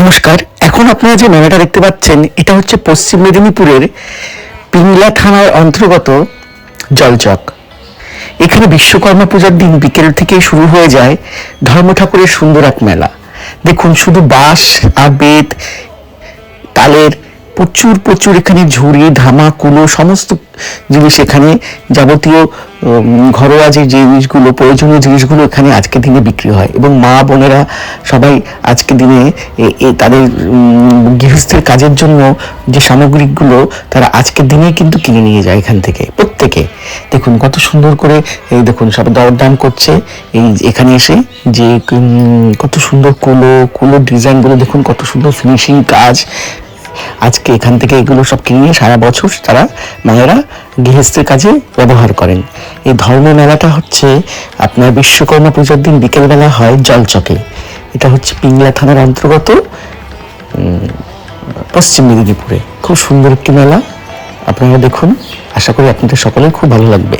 নমস্কার, এখন আপনারা যে মেলাটা দেখতে পাচ্ছেন, এটা হচ্ছে পশ্চিম মেদিনীপুরের পিংলা থানার অন্তর্গত জলচক। এখানে বিশ্বকর্মা পূজার দিন বিকেল থেকে শুরু হয়ে যায় ধর্ম ঠাকুরের সুন্দর এক মেলা। দেখুন, শুধু বাস আবেদ, তালের প্রচুর প্রচুর এখানে ঝুড়ি, ধামা, কুলো, সমস্ত জিনিস এখানে যাবতীয় ঘরোয়া যে জিনিসগুলো, প্রয়োজনীয় জিনিসগুলো এখানে আজকে দিনে বিক্রি হয়। এবং মা বোনেরা সবাই আজকের দিনে তাদের গৃহস্থের কাজের জন্য যে সামগ্রিকগুলো তারা আজকের দিনেই কিন্তু কিনে নিয়ে যায় এখান থেকে, প্রত্যেকে। দেখুন কত সুন্দর করে, এই দেখুন সব দরদাম করছে, এই এখানে এসে যে কত সুন্দর কুলো কুলোর ডিজাইনগুলো দেখুন কত সুন্দর ফিনিশিং কাজ আজকে এখান থেকে এগুলো সব কিনে সারা বছর তারা মায়েরা গৃহস্থের কাজে ব্যবহার করেন। এই ধর্ম মেলাটা হচ্ছে আপনার বিশ্বকর্মা পুজোর দিন বিকেলবেলা হয় জলচকে। এটা হচ্ছে পিংলা থানার অন্তর্গত পশ্চিম মেদিনীপুরে। খুব সুন্দর একটি মেলা। আপনারা দেখুন, আশা করি আপনাদের সকলের খুব ভালো লাগবে।